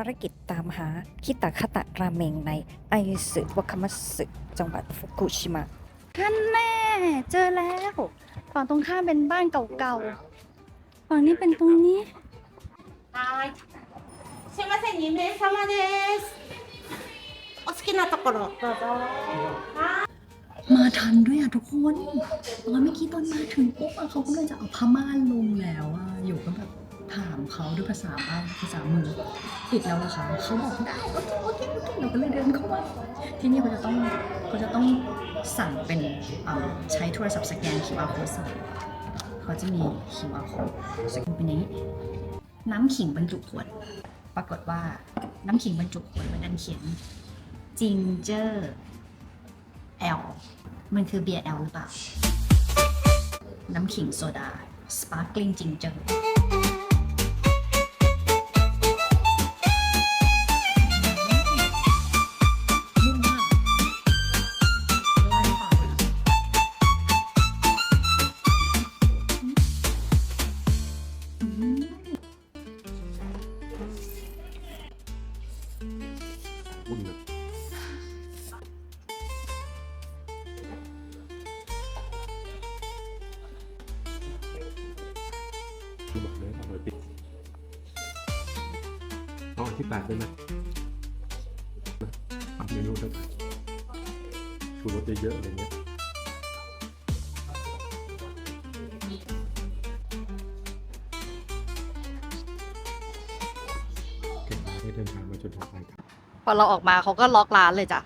ารกิจตามหาคิตาคาตะราเมงในไอซึวาคามัสึจังหวัดฟุกุชิมะนั่นแน่ เจอแล้ว ฝั่งตรงข้ามเป็นบ้านเก่าๆ ฝั่งนี้เป็นตรงนี้ はい。すいません、2名様です。お好きなところ、どうぞ。 มาทันด้วยอ่ะทุกคนตอนเมื่อกี้ตอนมาถึงปุ๊บอะเขากำลังจะเอาผ้าม่านลงแล้วอ่ะอยู่ก็แบบ ถามเขาด้วยภาษาบ้านภาษามือติดแล้วนะคะเขาบอกได้โอเคโอเคโอเคเราก็เลยเดินเข้ามาที่นี่เขาจะต้องเขาจะต้องสั่งเป็นใช้โทรศัพท์สแกน QR code สั่งเขาจะมี QR code สแกนเป็นอย่างนี้น้ำขิงบรรจุขวด ปรากฏว่าน้ำขิงบรรจุขวดมันดันเขียน ginger L มันคือเบียร์ L หรือเปล่า น้ำขิงโซดา sparkling ginger อุ่นเลยคือบอกเลยอร่อยปิ๊กเอาอันที่แปดได้ไหมปรับเมนูได้ไหมชูรสเยอะๆอะไรเงี้ยเก่งมากได้เดินทางมาจนถึงปลายทาง พอเราออกมาเขาก็ล็อกร้านเลยจ้ะ